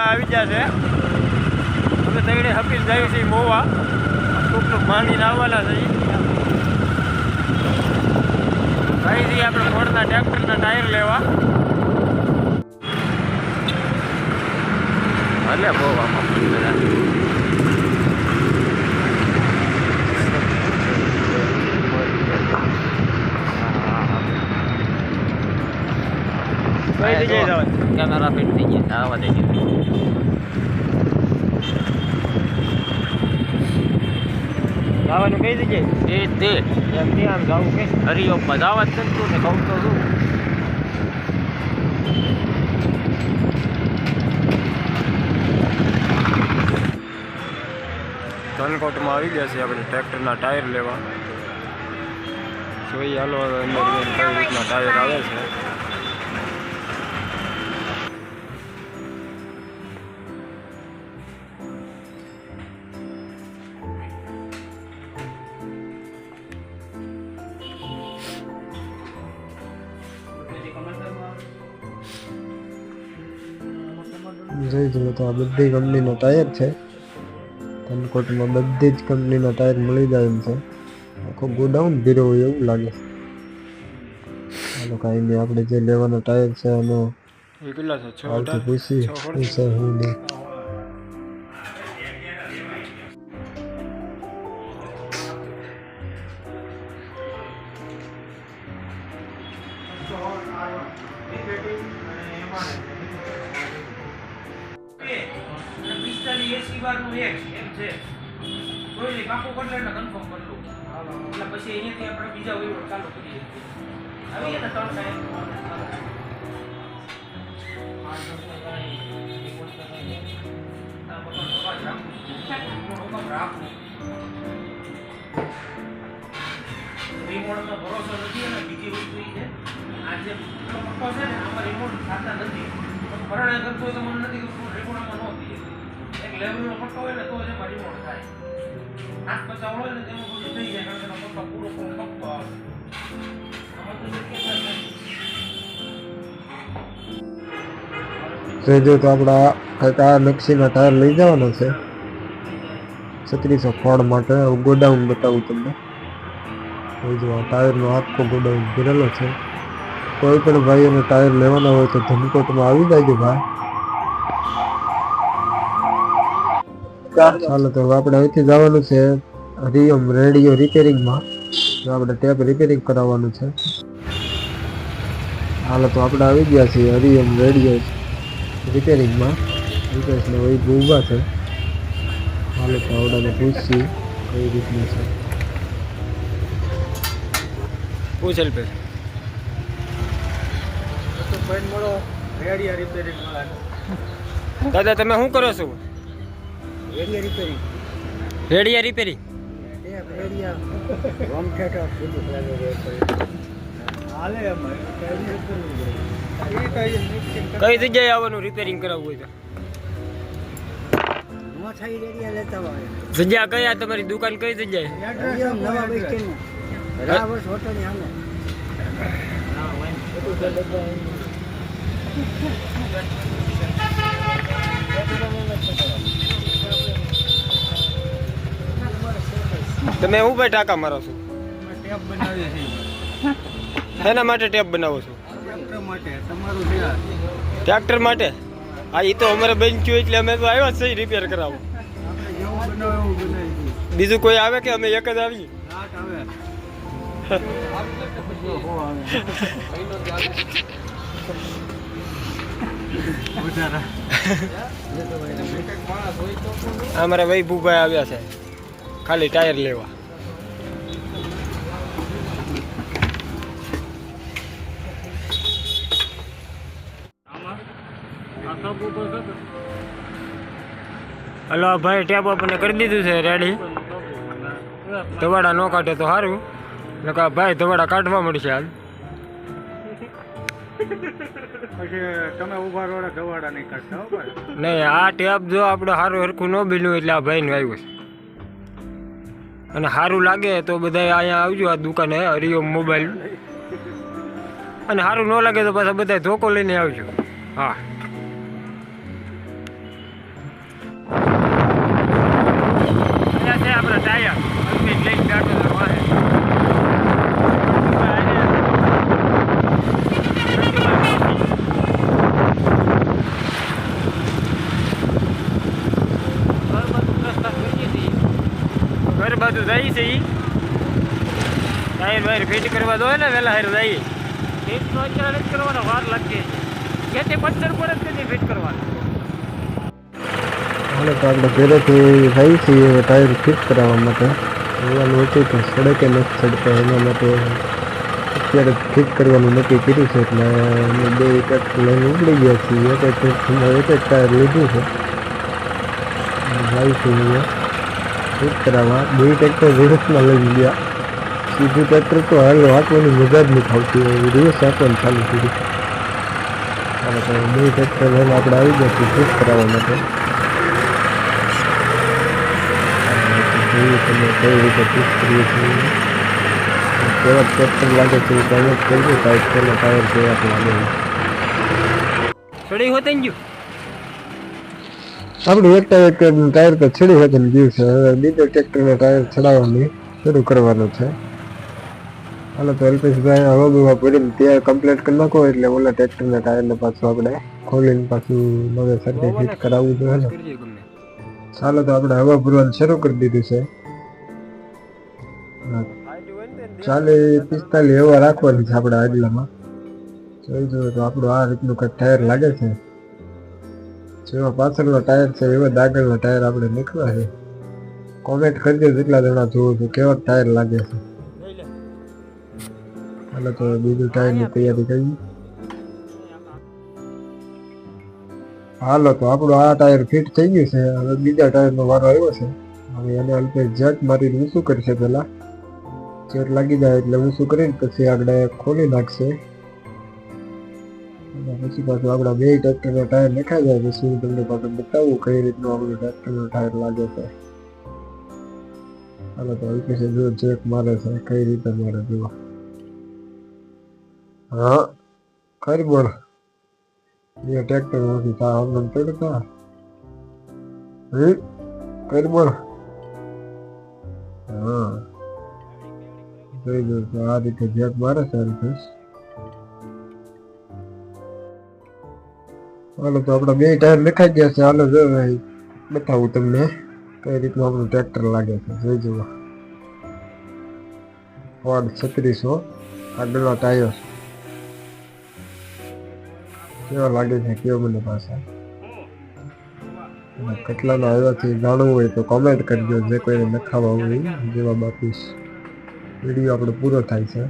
આવી ગયા છે. અમે તગડે હપીને જાય છે મોવા. ટૂંકનું માંડીને આવવાના છે ભાઈ આપણે ફોડના ટ્રેક્ટરના ટાયર લેવા. ભલે બહુ આમાં કેમેરા ફિટ થઈ ગયા. આવા દે જવાનું કઈ જગ્યાએ એ તે. ત્યાં જવું કે? હરિઓમ બધાવા જ તું ને કહું તો શું ધનકોટમાં આવી ગયા છે આપણે ટ્રેક્ટરના ટાયર લેવા. જોઈએ હાલો અંદર કઈ રીતના ટાયર આવે છે. જોઈ જુઓ તો આ બધી કંપનીના ટાયર છે. ધનકોટમાં બધી જ કંપનીના ટાયર મળી જાય એમ છે. આખો ગોડાઉન ભીરો હોય એવું લાગે. ચાલો કાંઈ નહીં આપણે જે લેવાનો ટાયર છે એનો પૂછી છે? નહીં. એસી બારનું એક એમ છે. કોઈ નહીં પાકું કરી લે કન્ફર્મ કરી લઉં. એટલે પછી અહીંયાથી આપણે બીજા વહીવટ ચાલુ કરીએ. આવી ગયા ત્રણ ટાઈમ રિમોટનો ભરોસો નથી અને બીજી વસ્તુ એ છે આ જે પેલો છે ને આમાં રિમોટ ખાતા નથી. પરણે કરતો હોય તો મને નથી લેવલનો પટ્ટો હોય ને તો જ એમાં રિમોટ થાય. હાથ પચાવ હોય ને તેમાં બધું થઈ જાય, કારણ કે એનો પૂરો પૂરો પપ્પો આવે. તો આપણા કંઈક આ નકશીના ટાયર લઈ જવાના છે. છત્રીસો ફળ માટે ગોડાઉન બતાવું તમને. જો આ ટાયરનો આખો ગોડાઉન ભરેલો છે. કોઈ પણ ભાઈઓને ટાયર લેવાના હોય તો ધનકોટમાં આવી જાય ભાઈ. ચાલો તો આપણે અહીંથી જવાનું છે રિયમ રેડિયો રિપેરિંગમાં. તો આપણે ટેપ રિપેરિંગ કરાવવાનું છે. હાલો તો આપણે આવી ગયા છીએ હરિયમ રેડિયો રિપેરિંગમાં. રિપેર્સને વહી ઊભા છે. હાલો તો આવડાને પૂછીએ કઈ રીતનું છે. પૂછેલ પે દાદા તમે શું કરો છો? રેડિયા રિપેરિંગ કઈ જગ્યાએ આવવાનું રિપેરિંગ કરાવવું હોય તો? જગ્યા કયા તમારી દુકાન કઈ જગ્યાએ? તમે હું ભાઈ ટાંકા મારો છો? એના માટે ટેપ બનાવો છો? ટ્રેક્ટર માટે હા એ તો અમારે બન થયું એટલે અમે તો આવ્યા છીએ રિપેર કરાવો બીજું કોઈ આવે કે અમે એક જ આવીએ? અમારા ભાઈ ભૂભાઈ આવ્યા છે. ખાલી ટાયર લેવા. હલો ભાઈ ટેપ આપણને કરી દીધું છે રેડી ધવાડા ન કાઢે તો સારું નકા ભાઈ ધવાડા કાઢવા મળશે હાલ. પછી તમે ઊભા રોડે ગવાડા નહીં કાઢતા નહીં આ ટેપ જો આપણે સારું હરખું ન બીલું એટલે આ ભાઈને આવ્યું છે. અને સારું લાગે તો બધા અહીંયા આવજો આ દુકાને હરિઓમ મોબાઈલ. અને સારું ન લાગે તો પાછા બધા ધોકો લઈને આવજો. હા. છે આપણા ટાયર. લઈને ગાંઠો છે એ ટાયર વાયર ફિટ કરવા દો ને વહેલા હાર જાય. ફીટનો અત્યારે નથી કરવાનો વાર લાગશે. તે પથ્થર પડે તેથી ફિટ કરવાનો હાલો તો આપણે ઘરેથી જઈએ છીએ ટાયર ફિટ કરાવવા માટે. જોવાનું હતું કે સડે કે નથી સડતા એના માટે અત્યારે ફિટ કરવાનું નક્કી કર્યું છે એટલે અમે બે એક લઈને ઉપડી ગયા છીએ. એક એક એક જ ટાયર લીધું છે. છે અહીંયા. કરાવવા બે ટ્રેક્ટર વિરુદ્ધમાં લઈ ગયા. સીધું ટ્રેક્ટર તો હાલ વાંચવાની મજા જ નથી આવતી રિવર્સ આપવાનું ચાલુ કર્યું અને બે ટ્રેક્ટર લઈને આપણે આવી ગયા છીએ ફિટ કરાવવા માટે. કઈ રીતે ફિટ કરીએ છીએ? કેવા ટ્રેક્ટર લાગે છે ટાયર લાગે આપણું એક ટાયર ટાયર તો છેડી ને ગયું છે. હવે બીજો ટ્રેક્ટરનો ટાયર છડાવવાની શરૂ કરવાનું છે. હાલો તો અલ્પેશભાઈ હવે બહુ ભરીને ત્યાં કમ્પ્લીટ કરી નાખો એટલે ઓલા ટ્રેક્ટરના ટાયરને પાછું આપણે ખોલીને પાછું નવે સર્ટિફિકેટ ફિટ કરાવવું જોઈએ ને. ચાલો તો આપણે હવા ભરવાનું શરૂ કરી દીધું છે. હા, ચાલીસ પિસ્તાલીસ હવા રાખવાની છે આપણે આગલામાં. જોઈ જોઈએ તો આપણું આ રીતનું કંઈક ટાયર લાગે છે. જેવા પાછળનો ટાયર છે, એવા જ ટાયર આપણે નીકળવા છે. કોમેન્ટ કરજો જેટલા જણા જોવો છો, કેવા ટાયર લાગે છે. એટલે તો બીજું ટાયરની તૈયારી કરી હાલો તો આપણું આ ટાયર ફિટ થઈ ગયું છે, હવે બીજા ટાયરનો વારો આવ્યો છે. હવે એને અલ્પે જેટ મારીને ઊંચું કરશે પહેલાં. જેટ લાગી જાય એટલે ઊંચું કરીને પછી આપણે ખોલી નાખશે. પછી પાછું આપણા બે ટ્રેક્ટરનો ટાયર નાખ્યા જાય પછી હું તમને પાછું બતાવું કઈ રીતનું આપણું ટ્રેક્ટરનો ટાયર લાગે છે? હાલો તો અલ્પેશે જો ચેક મારે છે. કઈ રીતે મારે જુઓ. હા ખરી બોલ બે ટ્રેક્ટર નથી. તા હમણાં ચડતા હે? ખરી બોલ હા. જોઈ દઉં આ રીતે જેક મારે છે અલ્પેશ હાલો તો આપણા બે ટાયર લખાઈ ગયા છે. હાલો જો બતાવું તમને કઈ રીતનું આપણું ટ્રેક્ટર લાગે છે. જોઈ જુઓ. ફોર્ડ છત્રીસો આગળના ટાયર કેવા લાગે છે? કેવો મને પાછા? કેટલાના આવ્યા છે જાણવું હોય તો કોમેન્ટ કરજો. જે કોઈને નખાવા હોય જવાબ આપીશ વીડિયો આપણો પૂરો થાય છે.